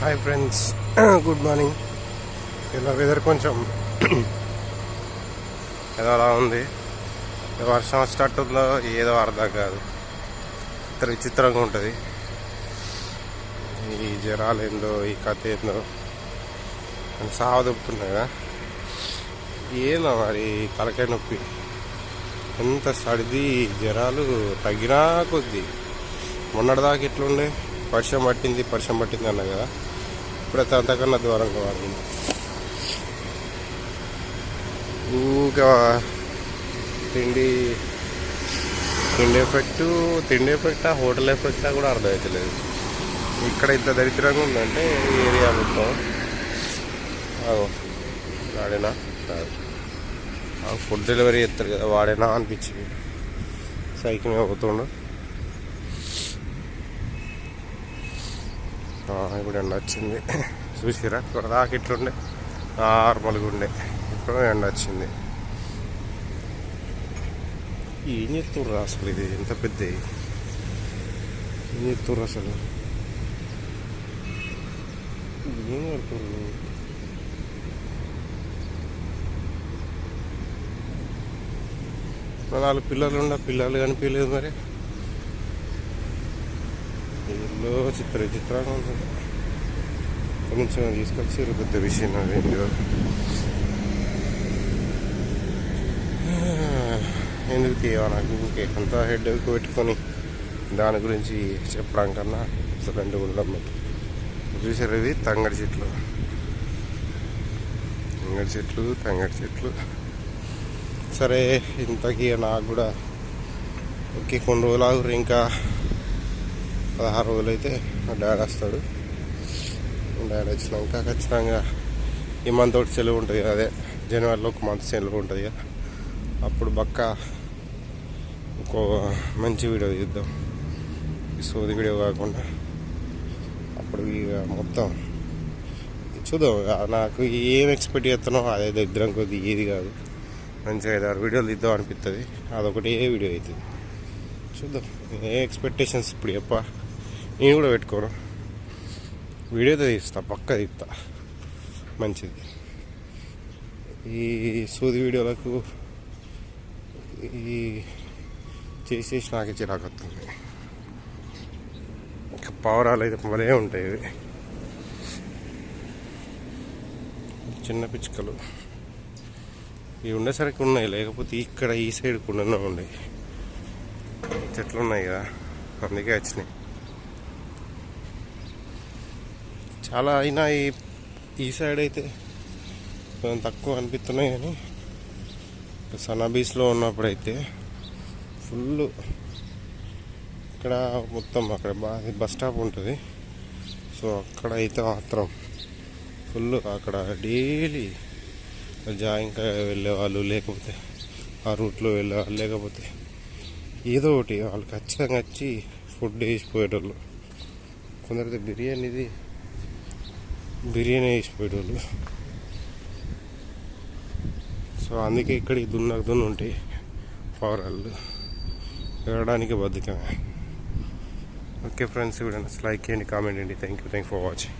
Hi friends good morning ఇలా weather కొంచెం ఏదో అలా ఉంది. వర్షం స్టార్ట్ ఉందో ఏదో అర్థం కాదు. ఇతర విచిత్రంగా ఉంటుంది. ఈ జ్వరాలు ఏందో ఈ కథ ఏందో అని సావ కదా. ఏందో మరి తలకాయ నొప్పి. ఎంత సర్ది జ్వరాలు తగ్గినా కొద్దీ. మొన్నటిదాకా ఇట్లుండే వర్షం పట్టింది వర్షం పట్టింది అన్నా కదా. ఇప్పుడైతే అంతకన్నా దూరంగా వాడింది ఊగా తిండి తిండి ఎఫెక్ట్ తిండి ఎఫెక్టా హోటల్ ఎఫెక్టా కూడా అర్థమవుతలేదు ఇక్కడ ఇంత దరిద్రంగా ఉందంటే ఏరియా మొత్తం. వాడేనా? కాదు. ఫుడ్ డెలివరీ చేస్తారు కదా వాడేనా అనిపించింది. సైకిల్ మీద పోతుండు. ఇప్పుడు ఎండ వచ్చింది. చూసిరా? ఇక్కడ దాకా ఇట్లుండే. నార్మల్గా ఉండే. ఇప్పుడు ఎండ వచ్చింది. ఏం చెప్తుర్రు అసలు ఇది? ఎంత పెద్ద ఏం చెప్తుర్రు అసలు? ఏం కడుతుర్రు నాలుగు పిల్లలు ఉండ. పిల్లలు కనిపించలేదు మరి. ఇల్లు చిత్ర విచిత్రంగా ఉంటుంది కొంచెం తీసుకొచ్చి పెద్ద విషయం అదేంటో ఎందుకు తీయవా నాకు ఇంకే అంత హెడ్ పెట్టుకొని దాని గురించి చెప్పడం కన్నా అసలు రెండు ఉండడం చూసారు ఇవి తంగడి చెట్లు తంగడి చెట్లు తంగడి చెట్లు సరే ఇంతకీ నాకు కూడా ఓకే కొన్ని రోజులు ఇంకా పదహారు రోజులు అయితే మా డాడీ వస్తాడు. మా డాడీ వచ్చినాక ఖచ్చితంగా ఈ మంత్ ఒకటి సెలవు ఉంటుంది కదా అదే జనవరిలో ఒక మంత్ సెలవు ఉంటుంది కదా. అప్పుడు బక్క ఇంకో మంచి వీడియో తీద్దాం. ఈ సోది వీడియో కాకుండా అప్పుడు ఇక మొత్తం చూద్దాం. నాకు ఏం ఎక్స్పెక్ట్ చేస్తున్నావు అదే దగ్గర కొద్ది ఏది కాదు. మంచిగా ఐదు ఆరు వీడియోలు తీద్దాం అనిపిస్తుంది అదొకటి ఏ వీడియో అవుతుంది చూద్దాం. ఏ ఎక్స్పెక్టేషన్స్ ఇప్పుడు చెప్పా. నేను కూడా పెట్టుకోను. వీడియోతో తీస్తా పక్క తీస్తా. మంచిది. ఈ సూది వీడియోలకు ఈ చేసేసి నాకు చిరాకు వస్తుంది ఇంకా పావురాలు అయితే భలే ఉంటాయి ఇవి. చిన్న పిచ్చుకలు. ఇవి ఉండేసరికి ఉన్నాయి లేకపోతే ఇక్కడ ఈ సైడ్ కూడా ఉన్నాయి చెట్లు ఉన్నాయి కదా అందుకే వచ్చినాయి. చాలా అయినా ఈ ఈ సైడ్ అయితే కొంచెం తక్కువ అనిపిస్తున్నాయి కానీ సనాబీస్లో ఉన్నప్పుడైతే ఫుల్ ఇక్కడ మొత్తం అక్కడ బాగా బస్ స్టాప్ ఉంటుంది. సో అక్కడ అయితే మాత్రం ఫుల్ అక్కడ డైలీ జాయింకా వెళ్ళేవాళ్ళు లేకపోతే ఆ రూట్లో వెళ్ళే వాళ్ళు లేకపోతే ఏదో ఒకటి వాళ్ళు ఖచ్చితంగా వచ్చి ఫుడ్ వేసిపోయేటోళ్ళు. కొందరైతే బిర్యానీది బిర్యానీ వేసిపోయేటోళ్ళు సో అందుకే ఇక్కడ దున్నకు దున్న ఉంటాయి పౌరాలు ఎగడానికి బద్ధకమే. ఓకే ఫ్రెండ్స్ ఇప్పుడు లైక్ చేయండి కామెంట్ చేయండి. Thank you thank for watching